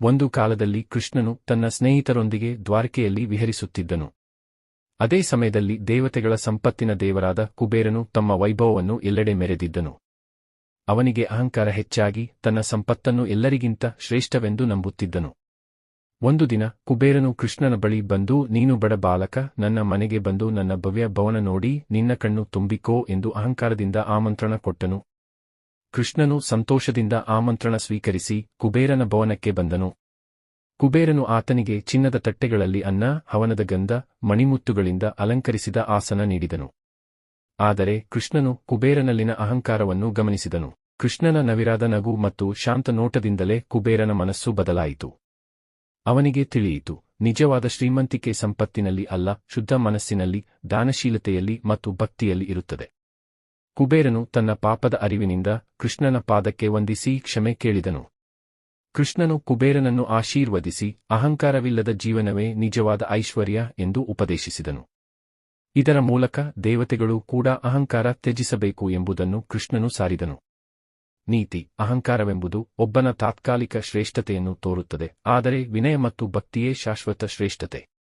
ಒಂದು ಕಾಲದಲ್ಲಿ ಕೃಷ್ಣನು ತನ್ನ ಸ್ನೇಹಿತರೊಂದಿಗೆ ದ್ವಾರಕೆಯಲ್ಲಿ ವಿಹರಿಸುತ್ತಿದ್ದನು. ಅದೇ ಸಮಯದಲ್ಲಿ ದೇವತೆಗಳ ಸಂಪತ್ತಿನ ದೇವರಾದ ಕುಬೇರನು ತಮ್ಮ ವೈಭವವನ್ನು ಎಲ್ಲೆಡೆ ಮೆರೆದಿದ್ದನು. ಅವನಿಗೆ ಅಹಂಕಾರ ಹೆಚ್ಚಾಗಿ ತನ್ನ ಸಂಪತ್ತನ್ನು ಎಲ್ಲರಿಗಿಂತ ಶ್ರೇಷ್ಠವೆಂದು ನಂಬುತ್ತಿದ್ದನು. ಒಂದು ದಿನ ಕುಬೇರನು ಕೃಷ್ಣನ ಬಳಿ ಬಂದು, ನೀನು ಬಡ ಬಾಲಕ, ನನ್ನ ಮನೆಗೆ ಬಂದು ನನ್ನ ಭವ್ಯ ಭವನ ನೋಡಿ, ನಿನ್ನ ಕಣ್ಣು ತುಂಬಿಕೋ ಎಂದು ಅಹಂಕಾರದಿಂದ ಆಮಂತ್ರಣ ಕೊಟ್ಟನು. ಕೃಷ್ಣನು ಸಂತೋಷದಿಂದ ಆಮಂತ್ರಣ ಸ್ವೀಕರಿಸಿ ಕುಬೇರನ ಭವನಕ್ಕೆ ಬಂದನು. ಕುಬೇರನು ಆತನಿಗೆ ಚಿನ್ನದ ತಟ್ಟೆಗಳಲ್ಲಿ ಅನ್ನ, ಹವನದ ಗಂಧ, ಮಣಿಮುತ್ತುಗಳಿಂದ ಅಲಂಕರಿಸಿದ ಆಸನ ನೀಡಿದನು. ಆದರೆ ಕೃಷ್ಣನು ಕುಬೇರನಲ್ಲಿನ ಅಹಂಕಾರವನ್ನು ಗಮನಿಸಿದನು. ಕೃಷ್ಣನ ನವಿರಾದ ನಗು ಮತ್ತು ಶಾಂತ ನೋಟದಿಂದಲೇ ಕುಬೇರನ ಮನಸ್ಸು ಬದಲಾಯಿತು. ಅವನಿಗೆ ತಿಳಿಯಿತು, ನಿಜವಾದ ಶ್ರೀಮಂತಿಕೆ ಸಂಪತ್ತಿನಲ್ಲಿ ಅಲ್ಲ, ಶುದ್ಧ ಮನಸ್ಸಿನಲ್ಲಿ ದಾನಶೀಲತೆಯಲ್ಲಿ ಮತ್ತು ಭಕ್ತಿಯಲ್ಲಿ ಇರುತ್ತದೆ. ಕುಬೇರನು ತನ್ನ ಪಾಪದ ಅರಿವಿನಿಂದ ಕೃಷ್ಣನ ಪಾದಕ್ಕೆ ವಂದಿಸಿ ಕ್ಷಮೆ ಕೇಳಿದನು. ಕೃಷ್ಣನು ಕುಬೇರನನ್ನು ಆಶೀರ್ವದಿಸಿ, ಅಹಂಕಾರವಿಲ್ಲದ ಜೀವನವೇ ನಿಜವಾದ ಐಶ್ವರ್ಯ ಎಂದು ಉಪದೇಶಿಸಿದನು. ಇದರ ಮೂಲಕ ದೇವತೆಗಳು ಕೂಡ ಅಹಂಕಾರ ತ್ಯಜಿಸಬೇಕು ಎಂಬುದನ್ನು ಕೃಷ್ಣನು ಸಾರಿದನು. ನೀತಿ, ಅಹಂಕಾರವೆಂಬುದು ಒಬ್ಬನ ತಾತ್ಕಾಲಿಕ ಶ್ರೇಷ್ಠತೆಯನ್ನು ತೋರುತ್ತದೆ, ಆದರೆ ವಿನಯ ಮತ್ತು ಭಕ್ತಿಯೇ ಶಾಶ್ವತ ಶ್ರೇಷ್ಠತೆ.